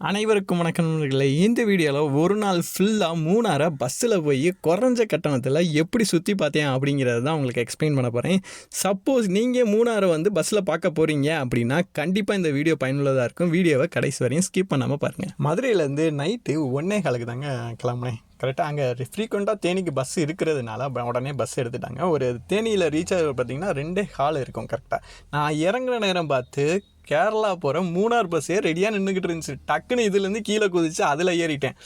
அனைவருக்கும் வணக்கம் நண்பர்களே. இந்த வீடியோவில் ஒரு நாள் ஃபுல்லாக மூணாரை பஸ்ஸில் போய் குறைஞ்ச கட்டணத்தில் எப்படி சுற்றி பார்த்தேன் அப்படிங்கிறத தான் உங்களுக்கு எக்ஸ்பிளைன் பண்ண போகிறேன் சப்போஸ் நீங்கள் மூணாரை வந்து பஸ்ஸில் பார்க்க போகிறீங்க அப்படின்னா கண்டிப்பாக இந்த வீடியோ பயனுள்ளதாக இருக்கும். வீடியோவை கடைசி வரையும் ஸ்கிப் பண்ணாமல் பாருங்கள் மதுரையிலேருந்து நைட்டு ஒன்னே காலுக்கு தாங்க கிளம்புனேன். கரெக்டாக அங்கே ஃப்ரீக்வெண்ட்டாக தேனிக்கு பஸ் இருக்கிறதுனால உடனே பஸ் எடுத்துட்டாங்க. ஒரு தேனியில் ரீச் ஆக பார்த்தீங்கன்னா ரெண்டே ஹால் இருக்கும் கரெக்டாக நான் இறங்குற நேரம் பார்த்து கேரளா போகிற மூணார் பஸ்ஸே ரெடியாக நின்றுக்கிட்டு இருந்துச்சு. டக்குன்னு இதுலேருந்து கீழே குதிச்சு அதில் ஏறிட்டேன்.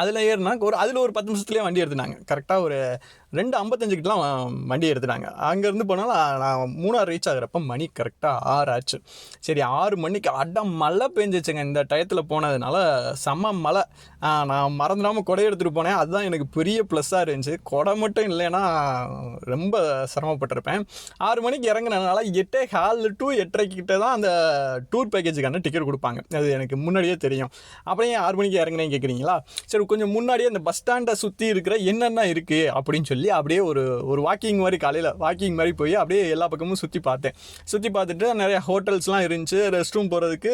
அதில் ஏறினா ஒரு அதில் ஒரு பத்து நிமிஷத்துலேயே வண்டி எடுத்துனாங்க கரெக்டாக ஒரு ரெண்டு ஐம்பத்தஞ்சுக்கிட்டலாம் வண்டி எடுத்துட்டாங்க. அங்கேருந்து போனால் நான் மூணார் ரீச் ஆகிறப்ப மணி கரெக்டாக ஆறு ஆச்சு. சரி ஆறு மணிக்கு அட மழை பெஞ்சிச்சுங்க. இந்த டயத்தில் போனதுனால செம்ம மழை. நான் மறந்துடாமல் கொடை எடுத்துகிட்டு போனேன். அதுதான் எனக்கு பெரிய ப்ளஸ்ஸாக இருந்துச்சு. கொடை மட்டும் இல்லைன்னா ரொம்ப சிரமப்பட்டிருப்பேன். ஆறு மணிக்கு இறங்கினதுனால எட்டே ஹால் டு எட்டரைக்கிட்ட தான் அந்த டூர் பேக்கேஜுக்கான டிக்கெட் கொடுப்பாங்க. அது எனக்கு முன்னாடியே தெரியும். அப்புறம் ஏன் ஆறு மணிக்கு இறங்குனேன்னு கேட்குறீங்களா சரி கொஞ்சம் முன்னாடியே அந்த பஸ் ஸ்டாண்டை சுற்றி இருக்கிற என்னென்ன இருக்குது அப்படின்னு சொல்லி அப்படியே ஒரு ஒரு வாக்கிங் மாதிரி காலையில் வாக்கிங் மாதிரி போய் அப்படியே எல்லா பக்கமும் சுற்றி பார்த்தேன். சுற்றி பார்த்துட்டு நிறையா ஹோட்டல்ஸ்லாம் இருந்துச்சு. ரெஸ்ட் ரூம் போகிறதுக்கு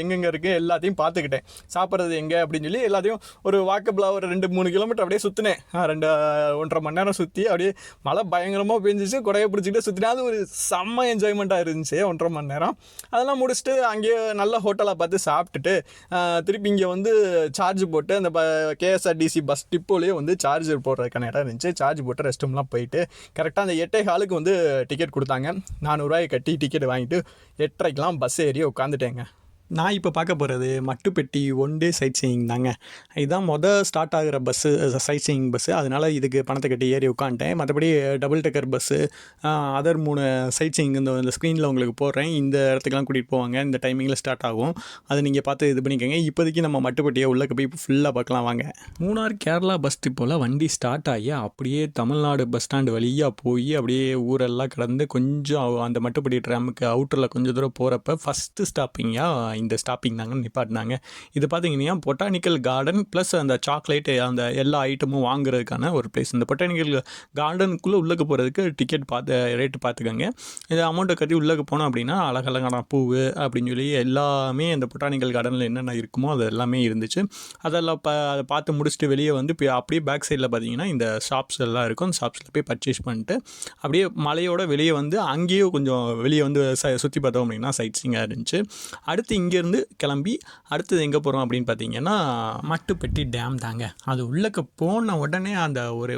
எங்கெங்கே இருக்குது எல்லாத்தையும் பார்த்துக்கிட்டேன். சாப்பிட்றது எங்கே அப்படின்னு சொல்லி எல்லாத்தையும் ஒரு வாக்கபிளாக ஒரு ரெண்டு மூணு கிலோமீட்டர் அப்படியே சுற்றினேன் ரெண்டு ஒன்றரை மணி நேரம் சுற்றி அப்படியே மழை பயங்கரமாக பெஞ்சிச்சு. குடையை பிடிச்சிக்கிட்டு சுற்றினா அது ஒரு செம்ம என்ஜாய்மெண்ட்டாக இருந்துச்சு. ஒன்றரை மணி நேரம். அதெல்லாம் முடிச்சுட்டு அங்கேயே நல்ல ஹோட்டலாக பார்த்து சாப்பிட்டுட்டு திருப்பி இங்கே வந்து சார்ஜ் போட்டு அந்த கேஎஸ்ஆர்டிசி பஸ் டிப்போலேயே வந்து சார்ஜர் போடுறதுக்கான இடம் இருந்துச்சு. சார்ஜ் போட்டு ரெஸ்ட் ரூம்லாம் போயிட்டு கரெக்டாக அந்த எட்டே ஹாலுக்கு வந்து டிக்கெட் கொடுத்தாங்க. நானூறுரூவாயை கட்டி டிக்கெட் வாங்கிட்டு எட்டரைக்கெலாம் பஸ் ஏறி உட்காந்துட்டேங்க நான் இப்போ பார்க்க போகிறது Mattupetty one day sightseeing தாங்க. இதுதான் மொதல் ஸ்டார்ட் ஆகிற பஸ்ஸு சைட் சீயிங் பஸ்ஸு அதனால் இதுக்கு பணத்தை கட்டி ஏறி உட்காந்துட்டேன் மற்றபடி டபுள் டெக்கர் பஸ்ஸு அதர் மூணு சைட் சீயிங் இந்த இந்த ஸ்க்ரீனில் உங்களுக்கு போடுறேன். இந்த இடத்துக்குலாம் கூட்டிகிட்டு போவாங்க. இந்த டைமிங்கில் ஸ்டார்ட் ஆகும். அது நீங்கள் பார்த்து இது பண்ணிக்கோங்க. இப்போதைக்கு நம்ம மட்டுப்பெட்டியை உள்ளே போய் ஃபுல்லாக பார்க்கலாம் வாங்க. மூணார் கேரளா பஸ் டிப்போவில் வண்டி ஸ்டார்ட் ஆகி அப்படியே தமிழ்நாடு பஸ் ஸ்டாண்டு வழியாக போய் அப்படியே ஊரெல்லாம் கடந்து கொஞ்சம் அவ- அந்த மட்டுப்பட்டி ட்ராமுக்கு அவுட்டரில் கொஞ்சம் தூரம் போகிறப்ப ஃபஸ்ட்டு ஸ்டாப்பிங்காக இந்த ஸ்டாப்பிங் தாங்க நிப்பாட்டினாங்க. இது பார்த்தீங்கன்னா பொட்டானிக்கல் கார்டன் ப்ளஸ் அந்த சாக்லேட் அந்த எல்லா ஐட்டமும் வாங்குறதுக்கான ஒரு பிளேஸ் இந்த பொட்டானிக்கல் கார்டனுக்குள்ளே உள்ளே போகிறதுக்கு டிக்கெட் பார்த்து ரேட்டு பார்த்துக்கோங்க இந்த அமௌண்ட்டை கட்டி உள்ளே போனோம் அப்படின்னா அழகழகான பூவு அப்படின்னு சொல்லி எல்லாமே அந்த பொட்டானிக்கல் கார்டனில் என்னென்ன இருக்குமோ அது எல்லாமே இருந்துச்சு. அதெல்லாம் பா அதை பார்த்து முடிச்சுட்டு வெளியே வந்து இப்போ அப்படியே பேக் சைடில் பார்த்தீங்கன்னா இந்த ஷாப்ஸ் எல்லாம் இருக்கும். அந்த ஷாப்ஸில் போய் பர்ச்சேஸ் பண்ணிட்டு அப்படியே மலையோட வெளியே வந்து அங்கேயும் கொஞ்சம் வெளியே வந்து ச சுற்றி பார்த்தோம் அப்படின்னா சைட் சீங்காக இருந்துச்சு. அடுத்து இங்கேருந்து கிளம்பி அடுத்தது எங்கே போகிறோம் அப்படின்னு பார்த்தீங்கன்னா மட்டுப்பட்டி டேம் தாங்க. அது உள்ளக்க போன உடனே அந்த ஒரு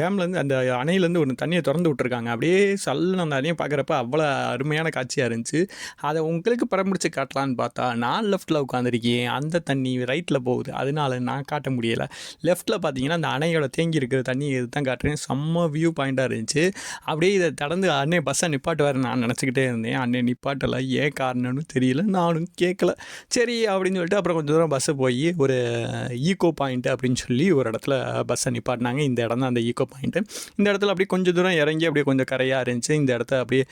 டேம்லேருந்து அந்த அணையிலேருந்து ஒரு தண்ணியை திறந்து விட்ருக்காங்க அப்படியே சல்லுன்னு அந்த அணையை பார்க்குறப்ப அவ்வளோ அருமையான காட்சியாக இருந்துச்சு. அதை உங்களுக்கு படம் பிடிச்சி காட்டலான்னு பார்த்தா நான் லெஃப்ட்டில் உட்காந்துருக்கேன் அந்த தண்ணி ரைட்டில் போகுது. அதனால நான் காட்ட முடியலை. லெஃப்ட்டில் பார்த்தீங்கன்னா அந்த அணையோட தேங்கி இருக்கிற தண்ணி இது தான் காட்டுறேன். செம்ம வியூ பாயிண்ட்டாக இருந்துச்சு. அப்படியே இதை கடந்து அண்ணே பஸ்ஸை நிப்பாட்டுவார் நான் நினச்சிக்கிட்டே இருந்தேன். அண்ணே நிப்பாட்டலை ஏன் காரணம்னு தெரியல. நானும் கேட்கல. சரி அப்படின்னு சொல்லிட்டு அப்புறம் கொஞ்சம் தூரம் பஸ்ஸு போய் ஒரு ஈகோ பாயிண்ட் அப்படின்னு சொல்லி ஒரு இடத்துல பஸ்ஸை நிப்பாட்டினாங்க. இந்த இடம் தான் அந்த ஈகோ பாயிண்ட்டு இந்த இடத்துல அப்படியே கொஞ்சம் தூரம் இறங்கி அப்படியே கொஞ்சம் கரையாக இருந்துச்சு. இந்த இடத்த அப்படியே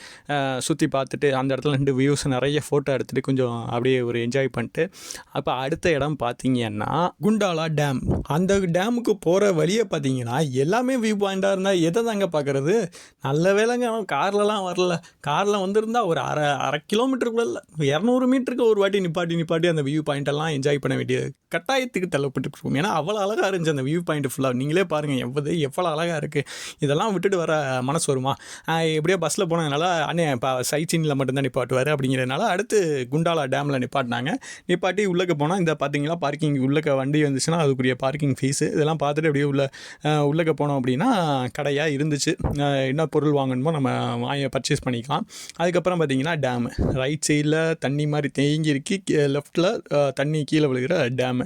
சுற்றி பார்த்துட்டு அந்த இடத்துல ரெண்டு வியூஸ் நிறைய ஃபோட்டோ எடுத்துகிட்டு கொஞ்சம் அப்படியே ஒரு என்ஜாய் பண்ணிட்டு அப்போ அடுத்த இடம் பார்த்தீங்கன்னா குண்டாலா டேம் அந்த டேமுக்கு போகிற வழியை பார்த்தீங்கன்னா எல்லாமே வியூ பாயிண்ட்டாக இருந்தால் எதை தாங்க பார்க்குறது? நல்ல வேலைங்க கார்லலாம் வரல. காரில் வந்திருந்தா ஒரு அரை அரை கிலோமீட்டருக்குள்ள இரநூறு மீட்டருக்கு ஒரு வாட்டி நிப்பாட்டி நிப்பாட்டி அந்த வியூ பாயிண்டெல்லாம் என்ஜாய் பண்ண வேண்டிய கட்டாயத்துக்கு தள்ளப்பட்டுருக்கோம். ஏன்னா அவ்வளோ அழகாக இருந்துச்சு அந்த வியூ பாயிண்ட் ஃபுல்லாக நீங்களே பாருங்கள் எவ்வளோ எவ்வளோ அழகாக இருக்குது இதெல்லாம் விட்டுட்டு வர மனசு வருமா? எப்படியோ பஸ்ஸில் போனதுனால அண்ணே இப்போ சைட் சீனில் மட்டும்தான் நிப்பாட்டுவார் அப்படிங்கிறதுனால அடுத்து குண்டாலா டேமில் நிப்பாட்டினாங்க. நிப்பாட்டி உள்ளக்க போனால் இந்த பார்த்தீங்களா பார்க்கிங் உள்ளக்க வண்டி வந்துச்சுன்னா அதுக்குரிய பார்க்கிங் ஃபீஸு இதெல்லாம் பார்த்துட்டு அப்படியே உள்ள உள்ளக்க போனோம் அப்படின்னா கடையாக இருந்துச்சு. என்ன பொருள் வாங்கணுமோ நம்ம வாங்கி பர்ச்சேஸ் பண்ணிக்கலாம். அதுக்கப்புறம் பார்த்தீங்கன்னா டேமு ரைட் சைடில் தண்ணி மாதிரி தேங்கி இருக்கு. லெஃப்ட்டில் தண்ணி கீழே விழுகிற டேமு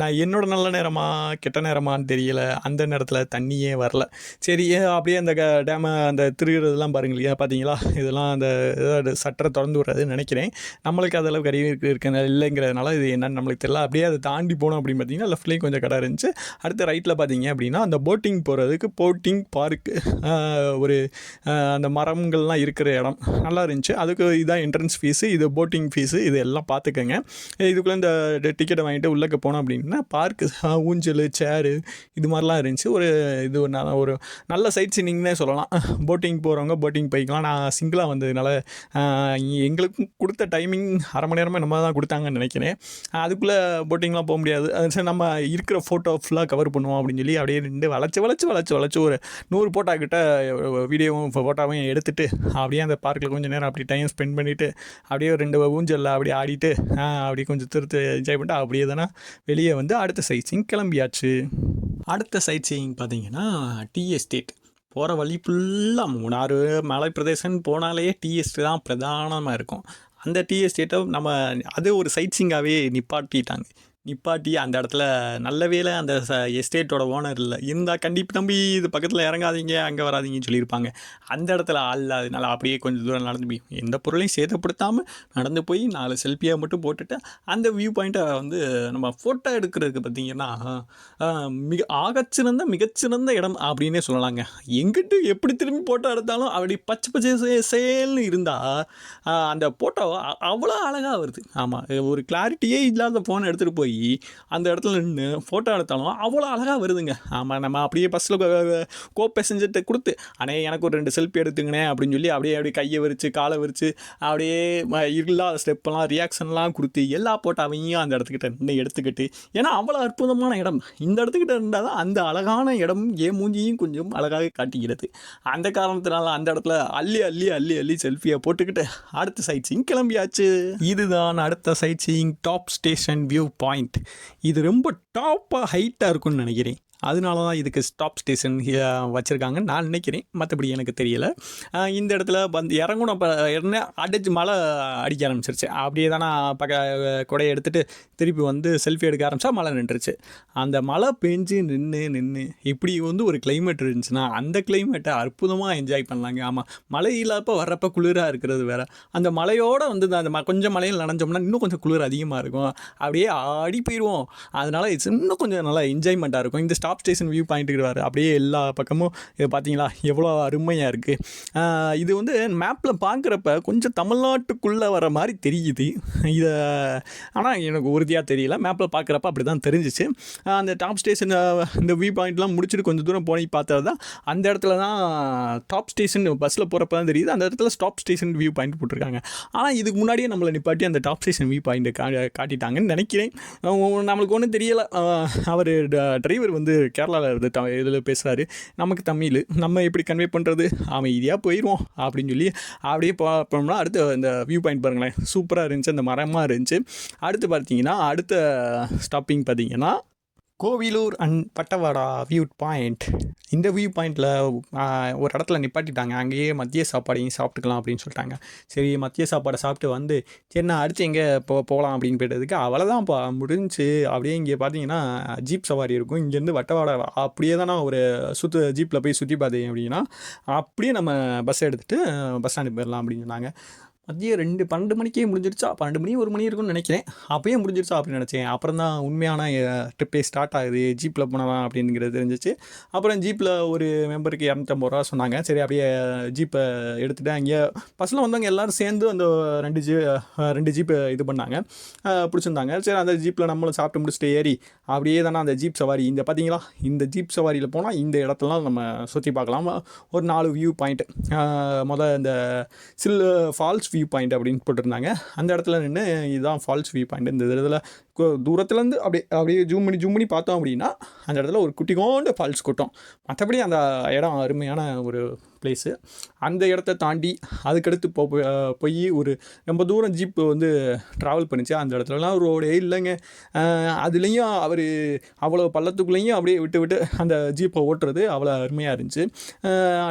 நான் என்னோட நல்ல நேரமா கெட்ட நேரமான்னு தெரியல. அந்த நேரத்தில் தண்ணியே வரல. சரி அப்படியே அந்த க டேமை அந்த திருகிறதுலாம் பாருங்க இல்லையா? பார்த்தீங்களா இதெல்லாம் அந்த ஏதாவது சட்டரை திறந்து விடுறதுன்னு நினைக்கிறேன். நம்மளுக்கு அதளவுக்கு அறிவு இருக்கு இருக்க இல்லைங்கிறதுனால இது என்னன்னு நம்மளுக்கு தெரியல. அப்படியே அதை தாண்டி போனோம் அப்படின்னு பார்த்தீங்கன்னா லெஃப்ட்லேயும் கொஞ்சம் கடை இருந்துச்சு. அடுத்து ரைட்டில் பார்த்தீங்க அப்படின்னா அந்த போட்டிங் போகிறதுக்கு போட்டிங் பார்க்கு ஒரு அந்த மரங்கள்லாம் இருக்கிற இடம். நல்லா இருந்துச்சு. அதுக்கு இதான் என்ட்ரன்ஸ் ஃபீஸு இது போட்டிங் ஃபீஸ் இது எல்லாம் பார்த்துக்கோங்க. இதுக்குள்ளே இந்த டிக்கெட்டை வாங்கிட்டு உள்ளக்க போனோம் அப்படின்னா பார்க்கு ஊஞ்சல் சேரு இது மாதிரிலாம் இருந்துச்சு. ஒரு இது ஒரு நல்ல ஒரு நல்ல சைட் சீனிங்னே சொல்லலாம். போட்டிங் போகிறவங்க போட்டிங் போய்க்கலாம் நான் சிங்கிளாக வந்ததுனால ஆஹ், எங்களுக்கும் கொடுத்த டைமிங் அரை மணி நேரமாக நம்ம தான் கொடுத்தாங்கன்னு நினைக்கிறேன். அதுக்குள்ளே போட்டிங்லாம் போக முடியாது. அது சரி நம்ம இருக்கிற ஃபோட்டோ ஃபுல்லாக கவர் பண்ணுவோம் அப்படின்னு சொல்லி அப்படியே நின்று வளைச்சு வளைச்சு வளைச்சு வளைச்சு ஒரு நூறு போட்டா கிட்ட வீடியோவும் ஃபோட்டோவையும் எடுத்துகிட்டு அப்படியே அந்த பார்க்கில் கொஞ்சம் நேரம் அப்படி டைம் ஸ்பெண்ட் பண்ணிவிட்டு அப்படியே ரெண்டு ஊஞ்சல் ஊஞ்சலில் அப்படி ஆடிட்டு அப்படி கொஞ்சம் திருத்து என்ஜாய் பண்ணிட்டு அப்படியே தானே வெளியே வந்து அடுத்த சைட் சீங் கிளம்பியாச்சு. அடுத்த சைட் சீயிங் பார்த்தீங்கன்னா டீ எஸ்டேட் போகிற வழி ஃபுல்லாக மூணாறு மலை பிரதேசம் போனாலே டீ எஸ்டேட் தான் பிரதானமாக இருக்கும். அந்த டீ எஸ்டேட்டை நம்ம அது ஒரு சைட் சீங்காகவே நிப்பாட்டிட்டாங்க. நிப்பாட்டி அந்த இடத்துல நல்ல வேலை அந்த ச எஸ்டேட்டோட ஓனர் இல்லை. இருந்தால் கண்டிப்பாக நம்பி இது பக்கத்தில் இறங்காதீங்க அங்கே வராதீங்கன்னு சொல்லியிருப்பாங்க. அந்த இடத்துல ஆள் இல்லாதனால அப்படியே கொஞ்சம் தூரம் நடந்து போய் எந்த பொருளையும் சேதப்படுத்தாமல் நடந்து போய் நாலு செல்ஃபியாக மட்டும் போட்டுட்டு அந்த வியூ பாயிண்ட்டை வந்து நம்ம ஃபோட்டோ எடுக்கிறதுக்கு பார்த்தீங்கன்னா மிக ஆகச்சிறந்த மிகச்சிறந்த இடம் அப்படின்னே சொல்லலாங்க. எங்கிட்டு எப்படி திரும்பி ஃபோட்டோ எடுத்தாலும் அப்படி பச்சை பச்சை சே- சேல்னு இருந்தால் அந்த ஃபோட்டோ அவ்வளோ அழகாக வருது. ஆமாம் ஒரு கிளாரிட்டியே இல்லாத ஃபோனை எடுத்துகிட்டு போய் அந்த இடத்துல நின்று ஃபோட்டோ எடுத்தாலும் அவ்வளோ அழகாக வருதுங்க. ஆமாம் நம்ம அப்படியே பஸ்ஸில் கோ பேசஞ்சர்கிட்ட கொடுத்து அண்ணே எனக்கு ஒரு ரெண்டு செல்ஃபி எடுத்துங்கண்ணே அப்படின்னு சொல்லி அப்படியே அப்படியே கையை விரிச்சு காலை விரிச்சு அப்படியே ம- இல்லாத ஸ்டெப்பெல்லாம் ரியாக்ஷன்லாம் கொடுத்து எல்லா ஃபோட்டோவையும் அந்த இடத்துக்கிட்ட நின்று எடுத்துக்கிட்டு ஏன்னா அவ்வளோ அற்புதமான இடம். இந்த இடத்துக்கிட்ட இருந்தால் தான் அந்த அழகான இடம் ஏன் மூஞ்சியும் கொஞ்சம் அழகாக காட்டுகிறது. அந்த காரணத்தினால அந்த இடத்துல அள்ளி அள்ளி அள்ளி அள்ளி செல்ஃபியை போட்டுக்கிட்டு அடுத்த சைட் சீங் கிளம்பியாச்சு. இதுதான் அடுத்த sightseeing top station viewpoint இது ரொம்ப டாப்பாக ஹைட்டாக இருக்கும்னு நினைக்கிறேன். அதனால தான் இதுக்கு ஸ்டாப் ஸ்டேஷன் வச்சுருக்காங்க. நான் நினைக்கிறேன். மற்றபடி எனக்கு தெரியலை. இந்த இடத்துல வந்து இறங்கணும் இப்போ என்ன அடிச்சு மழை அடிக்க ஆரம்பிச்சிருச்சு. அப்படியே தான் நான் பக்க கொடையை எடுத்துகிட்டு திருப்பி வந்து செல்ஃபி எடுக்க ஆரம்பிச்சா மழை நின்றுச்சு அந்த மழை பெஞ்சு நின்று நின்று இப்படி வந்து ஒரு கிளைமேட் இருந்துச்சுன்னா அந்த கிளைமேட்டை அற்புதமாக என்ஜாய் பண்ணலாங்க. ஆமாம் மழை இல்லாதப்ப வர்றப்ப குளிராக இருக்கிறது வேறு. அந்த மழையோடு வந்து அந்த ம- கொஞ்சம் மழையில் நனைஞ்சோம்னா இன்னும் கொஞ்சம் குளிர் அதிகமாக இருக்கும். அப்படியே ஆடி போயிடுவோம் அதனால இன்னும் கொஞ்சம் நல்லா என்ஜாய்மெண்ட்டாக இருக்கும். இந்த ஸ்டாப் டாப் ஸ்டேஷன் வியூ பாயிண்ட்டுக்கு வர அப்படியே எல்லா பக்கமும் இது பார்த்தீங்களா எவ்வளோ அருமையாக இருக்குது இது வந்து மேப்பில் பார்க்குறப்ப கொஞ்சம் தமிழ்நாட்டுக்குள்ளே வர மாதிரி தெரியுது. இதை ஆனால் எனக்கு உறுதியாக தெரியல. மேப்பில் பார்க்குறப்ப அப்படி தான் தெரிஞ்சிச்சு அந்த டாப் ஸ்டேஷன் இந்த வியூ பாயிண்ட்லாம் முடிச்சுட்டு கொஞ்சம் தூரம் போய் பார்த்தா தான் அந்த இடத்துல தான் டாப் ஸ்டேஷன் பஸ்ஸில் போகிறப்ப தான் தெரியுது. அந்த இடத்துல ஸ்டாப் ஸ்டேஷன் வியூ பாயிண்ட் போட்டிருக்காங்க. ஆனால் இதுக்கு முன்னாடியே நம்மளை நிப்பாட்டி அந்த டாப் ஸ்டேஷன் வியூ பாயிண்ட்டை கா காட்டிட்டாங்கன்னு நினைக்கிறேன். நம்மளுக்கு ஒன்றும் தெரியலை. அவர் டிரைவர் வந்து கேரளாவில் இருந்து த இதில் பேசுகிறாரு நமக்கு தமிழ் நம்ம எப்படி கன்வே பண்ணுறது அமைதியாக போயிடுவோம் அப்படின்னு சொல்லி அப்படியே போ போனோம்னா அடுத்த இந்த வியூ பாயிண்ட் பாருங்களேன். சூப்பராக இருந்துச்சு அந்த மரமாக இருந்துச்சு. அடுத்து பார்த்தீங்கன்னா அடுத்த ஸ்டாப்பிங் பார்த்தீங்கன்னா Kovilur and Pattavada viewpoint இந்த வியூ பாயிண்ட்டில் ஒரு இடத்துல நிப்பாட்டிட்டாங்க. அங்கேயே மதிய சாப்பாடையும் சாப்பிட்டுக்கலாம் அப்படின்னு சொல்லிட்டாங்க. சரி மதிய சாப்பாடை சாப்பிட்டு வந்து சரி நான் அடுத்து எங்கே போ போகலாம் அப்படின்னு போயிட்டதுக்கு அவ்வளோதான்ப்பா முடிஞ்சு. அப்படியே இங்கே பார்த்தீங்கன்னா ஜீப் சவாரி இருக்கும். இங்கேருந்து வட்டவாடா அப்படியே தானே ஒரு சுற்று ஜீப்பில் போய் சுற்றி பார்த்தீங்க அப்படின்னா அப்படியே நம்ம பஸ் எடுத்துகிட்டு பஸ் ஸ்டாண்டு போயிடலாம் அப்படின்னு சொன்னாங்க. மதியம் ரெண்டு பன்னெண்டு மணிக்கே முடிஞ்சிருச்சா? பன்னெண்டு மணி ஒரு மணி இருக்கும்னு நினைக்கிறேன். அப்பயே முடிஞ்சிருச்சா அப்படின்னு நினச்சேன். அப்புறம் தான் உண்மையான ட்ரிப்பே ஸ்டார்ட் ஆகுது. ஜீப்பில் போனலாம் அப்படிங்கிறது தெரிஞ்சிச்சு. அப்புறம் ஜீப்பில் ஒரு மெம்பருக்கு இரநூத்தம்பது ரூபா சொன்னாங்க. சரி அப்படியே ஜீப்பை எடுத்துகிட்டு அங்கே பஸ்ஸில் வந்தவங்க எல்லோரும் சேர்ந்து அந்த ரெண்டு ஜீ ரெண்டு ஜீப்பு இது பண்ணாங்க. பிடிச்சிருந்தாங்க. சரி அந்த ஜீப்பில் நம்மளும் சாப்பிட்டு முடிச்சுட்டு ஏறி அப்படியே தானே அந்த ஜீப் சவாரி. இந்த பார்த்தீங்களா இந்த ஜீப் சவாரியில் போனால் இந்த இடத்துலலாம் நம்ம சுற்றி பார்க்கலாம். ஒரு நாலு வியூ பாயிண்ட் மொதல் இந்த சில் ஃபால்ஸ் வியூ பாயிண்ட் அப்படின்னு போட்டிருந்தாங்க. அந்த இடத்துல நின்று இதுதான் ஃபால்ஸ் வியூ பாயிண்ட் இந்த இதில் தூரத்துலேருந்து அப்படியே அப்படியே ஜூம் பண்ணி ஜூம் பண்ணி பார்த்தோம் அப்படின்னா அந்த இடத்துல ஒரு குட்டி கோண்டு ஃபால்ஸ் கொட்டும் மற்றபடி அந்த இடம் அருமையான ஒரு பிளேஸு அந்த இடத்த தாண்டி அதுக்கடுத்து போ போய் ஒரு ரொம்ப தூரம் ஜீப்பு வந்து ட்ராவல் பண்ணிச்சு. அந்த இடத்துலலாம் ரோடே இல்லைங்க. அதுலேயும் அவர் அவ்வளோ பள்ளத்துக்குள்ளேயும் அப்படியே விட்டு விட்டு அந்த ஜீப்பை ஓட்டுறது அவ்வளோ அருமையாக இருந்துச்சு.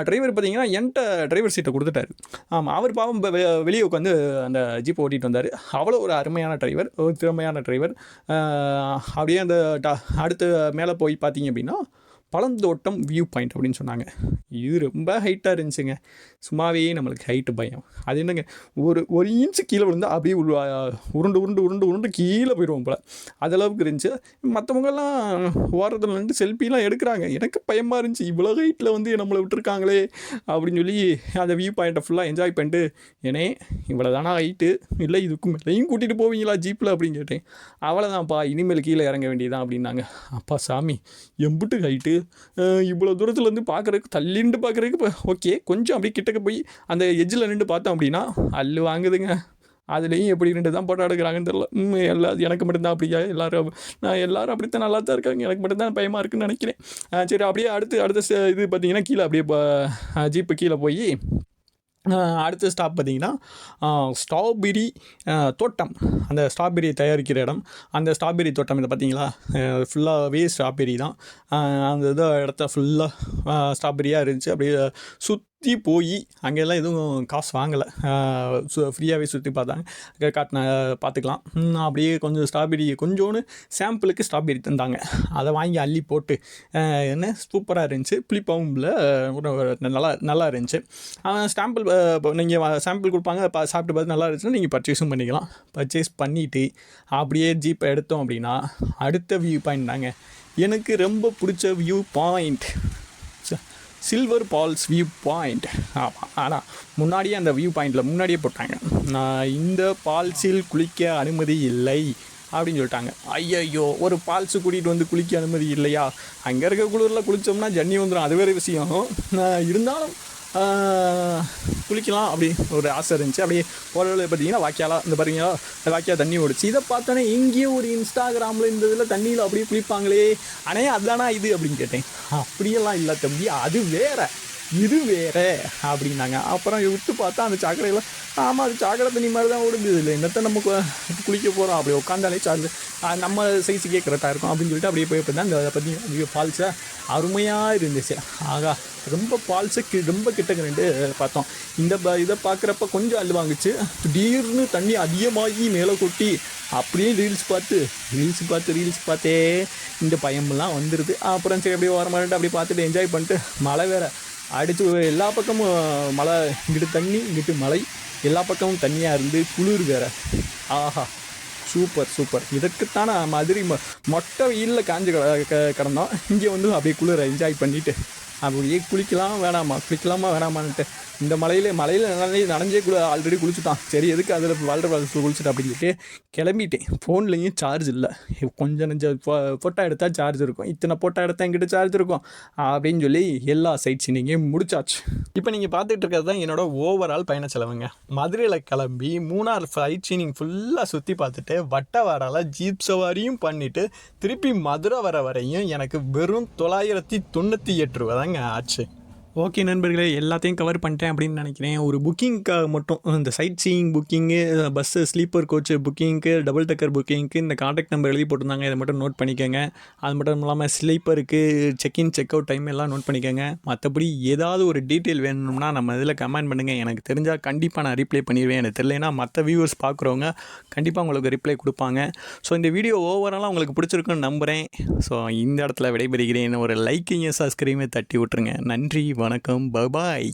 டிரைவர் பார்த்தீங்கன்னா என்கிட்ட டிரைவர் சீட்டை கொடுத்துட்டாரு. ஆமாம் அவர் பாவம் வெ- வெளியே உட்காந்து அந்த ஜீப்பை ஓட்டிகிட்டு வந்தார். அவ்வளோ ஒரு அருமையான டிரைவர் ஒரு திறமையான டிரைவர் அப்படியே அந்த ட- அடுத்து மேலே போய் பார்த்தீங்க அப்படின்னா பழந்தோட்டம் வியூ பாயிண்ட் அப்படின்னு சொன்னாங்க. இது ரொம்ப ஹைட்டாக இருந்துச்சுங்க. சும்மாவே நம்மளுக்கு ஹைட்டு பயம். அது என்னங்க? ஒரு ஒரு இன்ச்சு கீழே விழுந்தால் அப்படியே உரு- உருண்டு உருண்டு உருண்டு உருண்டு கீழே போயிடுவோம் போல். அதளவுக்கு அளவுக்கு இருந்துச்சு. மற்றவங்கெல்லாம் ஓரத்தில் நின்று செல்ஃபிலாம் எடுக்கிறாங்க. எனக்கு பயமாக இருந்துச்சு. இவ்வளோ ஹைட்டில் வந்து நம்மளை விட்டுருக்காங்களே அப்படின்னு சொல்லி அந்த வியூ பாயிண்ட்டை ஃபுல்லாக என்ஜாய் பண்ணிட்டு ஏனே இவ்வளோ தானா ஹைட்டு இல்லை இதுக்கும் மேலேயும் கூட்டிகிட்டு போவீங்களா ஜீப்பில் அப்படின்னு கேட்டேன். அவ்வளோதான்ப்பா இனிமேல் கீழே இறங்க வேண்டியதான் அப்படின்னாங்க. அப்பா சாமி எம்புட்டு ஹைட்டு இவ்வளோ தூரத்தில் இருந்து பார்க்குறதுக்கு தள்ளிண்டு பார்க்குறதுக்கு ஓகே கொஞ்சம் அப்படியே கிட்டக்க போய் அந்த எஜ்ஜில் நின்று பார்த்தோம் அப்படின்னா அல்லு வாங்குதுங்க. அதுலேயும் எப்படி ரெண்டு தான் போட்டோ எடுக்கிறாங்கன்னு தெரில எல்லா எனக்கு மட்டும்தான் அப்படியா? எல்லாரும் நான் எல்லோரும் அப்படித்தான் நல்லா தான் இருக்காங்க. எனக்கு மட்டும்தான் பயமாக இருக்குன்னு நினைக்கிறேன். சரி அப்படியே அடுத்து அடுத்த இது பார்த்தீங்கன்னா கீழே அப்படியே இப்போ ஜீப்பு கீழே போய் அடுத்த ஸ்டாப் பார்த்தீங்கன்னா ஸ்ட்ராபெரி தோட்டம். அந்த ஸ்ட்ராபெரி தயாரிக்கிற இடம். அந்த ஸ்ட்ராபெரி தோட்டம் இதை பார்த்தீங்களா? ஃபுல்லாகவே ஸ்ட்ராபெரி தான். அந்த இது இடத்த ஃபுல்லாக ஸ்ட்ராபெரியாக இருந்துச்சு. அப்படியே சுத் சுற்றி போய் அங்கெல்லாம் எதுவும் காசு வாங்கலை. சு ஃப்ரீயாகவே சுற்றி பார்த்தாங்க. காட்டின பார்த்துக்கலாம். அப்படியே கொஞ்சம் ஸ்ட்ராபெரி கொஞ்சோன்னு சாம்பிளுக்கு ஸ்ட்ராபெரி தந்தாங்க. அதை வாங்கி அள்ளி போட்டு என்ன சூப்பராக இருந்துச்சு. புளிப்பாவும் நல்லா நல்லா இருந்துச்சு. ஸ்டாம்பிள் நீங்கள் சாம்பிள் கொடுப்பாங்க பா சாப்பிட்டு பார்த்து நல்லா இருந்துச்சுன்னா நீங்கள் பர்ச்சேஸும் பண்ணிக்கலாம். பர்ச்சேஸ் பண்ணிவிட்டு அப்படியே ஜீப்பை எடுத்தோம் அப்படின்னா அடுத்த வியூ பாயிண்ட் தாங்க. எனக்கு ரொம்ப பிடிச்ச viewpoint silver falls viewpoint ஆமாம் ஆனால் முன்னாடியே அந்த வியூ பாயிண்டில் முன்னாடியே போட்டாங்க. நான் இந்த பால்ஸில் குளிக்க அனுமதி இல்லை அப்படின்னு சொல்லிட்டாங்க. ஐயையோ ஒரு பால்ஸு கூட்டிகிட்டு வந்து குளிக்க அனுமதி இல்லையா? அங்கே இருக்க குளிரில் குளித்தோம்னா ஜன்னி வந்துடும் அது வேறு விஷயம். இருந்தாலும் குளிக்கலாம் அப்படி ஒரு ஆசை இருந்துச்சு. அப்படியே ஓரளவு பார்த்தீங்கன்னா வாக்கியாலாம் இந்த பாருங்களா இந்த வாக்கியா தண்ணி ஓடிச்சு. இதை பார்த்தோன்னே எங்கேயும் ஒரு இன்ஸ்டாகிராமில் இந்த இதில் தண்ணியில் அப்படியே குளிப்பாங்களே. அண்ணே அதுதானா இது அப்படின்னு கேட்டேன். அப்படியெல்லாம் இல்லை தம்பி அது வேற இது வேறு அப்படின்னாங்க. அப்புறம் விட்டு பார்த்தா அந்த சாக்கடையில் ஆமாம் அது சாக்கடை தண்ணி மாதிரி தான் ஓடுது. இல்லை என்னத்தை நம்ம கு- குளிக்க போகிறோம் அப்படி உட்காந்தாலே சார்ஜ் நம்ம சைஸுக்கே கரெக்டாக இருக்கும் அப்படின்னு சொல்லிட்டு அப்படியே போய் பார்த்தா அந்த பற்றி ஃபால்ஸை அருமையாக இருந்துச்சு. ஆகா ரொம்ப ஃபால்ஸு ரொம்ப கிட்டக்க ரெண்டு பார்த்தோம். இந்த ப இதை பார்க்குறப்ப கொஞ்சம் அள்ளு வாங்குச்சு. திடீர்னு தண்ணி அதிகமாகி மேலே கொட்டி அப்படியே ரீல்ஸ் பார்த்து ரீல்ஸ் பார்த்து ரீல்ஸ் பார்த்தே இந்த பயமெல்லாம் வந்துடுது அப்புறம் சரி அப்படியே ஓரமாட்டு அப்படியே பார்த்துட்டு என்ஜாய் பண்ணிட்டு மழை வேற அடித்து எல்லா பக்கமும் மழை இங்கிட்டு தண்ணி இங்கிட்டு மழை. எல்லா பக்கமும் தண்ணியாக இருந்து குளிர் வேற. ஆஹா சூப்பர் சூப்பர். இதுக்குத்தானே மதுரை மொ மொட்டை வெயிலில் காஞ்சு கிட- க- கிடந்தோம். இங்கே வந்து அப்படியே குளிர் என்ஜாய் பண்ணிவிட்டு அப்படியே குளிக்கலாம் வேணாமா குளிக்கலாமா வேணாமான்ட்டு இந்த மலையில் மலையில் நனைஞ்சு நனைஞ்சே குளி ஆல்ரெடி குளிச்சுட்டான். சரி எதுக்கு அதில் வால்டர் ஃபால்ஸில் குளிச்சுட்டு அப்படின்ட்டு கிளம்பிட்டேன். ஃபோன்லேயும் சார்ஜ் இல்லை. கொஞ்சம் நெஞ்ச ஃபோட்டோ எடுத்தால் சார்ஜ் இருக்கும். இத்தனை ஃபோட்டோ எடுத்தால் என்கிட்ட சார்ஜ் இருக்கும். அப்படின்னு சொல்லி எல்லா சைட் நீங்கள் முடிச்சாச்சு. இப்போ நீங்கள் பார்த்துட்டு இருக்கிறது தான் என்னோட ஓவரால் பயண செலவுங்க. மதுரையில் கிளம்பி மூணார் ஃபைட் சீனிங் ஃபுல்லாக சுற்றி பார்த்துட்டு வட்டவாரால் ஜீப் சவாரியும் பண்ணிவிட்டு திருப்பி மதுரை வர வரையும் எனக்கு வெறும் தொள்ளாயிரத்தி தொண்ணூற்றி எட்டு ரூபா தாங்க ஆச்சு ஓகே நண்பர்களே எல்லாத்தையும் கவர் பண்ணிட்டேன் அப்படின்னு நினைக்கிறேன். ஒரு புக்கிங்க்காக மட்டும் இந்த சைட் சீயிங் புக்கிங்கு பஸ்ஸு ஸ்லீப்பர் கோச்சு புக்கிங்க்கு டபுள் டக்கர் புக்கிங்க்கு இந்த காண்டாக்ட் நம்பர் எழுதி போட்டிருந்தாங்க. இதை மட்டும் நோட் பண்ணிக்கோங்க. அது மட்டும் இல்லாமல் ஸ்லீப்பருக்கு check in check out time எல்லாம் நோட் பண்ணிக்கோங்க. மற்றபடி ஏதாவது ஒரு டீட்டெயில் வேணும்னா நம்ம இதில் கமெண்ட் பண்ணுங்கள் எனக்கு தெரிஞ்சால் கண்டிப்பாக நான் ரிப்ளை பண்ணிடுவேன். எனக்கு தெரியலனா மற்ற வியூவர்ஸ் பார்க்குறவங்க கண்டிப்பாக உங்களுக்கு ரிப்ளை கொடுப்பாங்க. ஸோ இந்த வீடியோ ஓவராலாக உங்களுக்கு பிடிச்சிருக்குன்னு நம்புகிறேன் ஸோ இந்த இடத்துல விடைபெறுகிறேன். ஒரு லைக்கையும் சப்ஸ்கிரைபை தட்டி விட்டுருங்க. நன்றி வணக்கம். பபாய்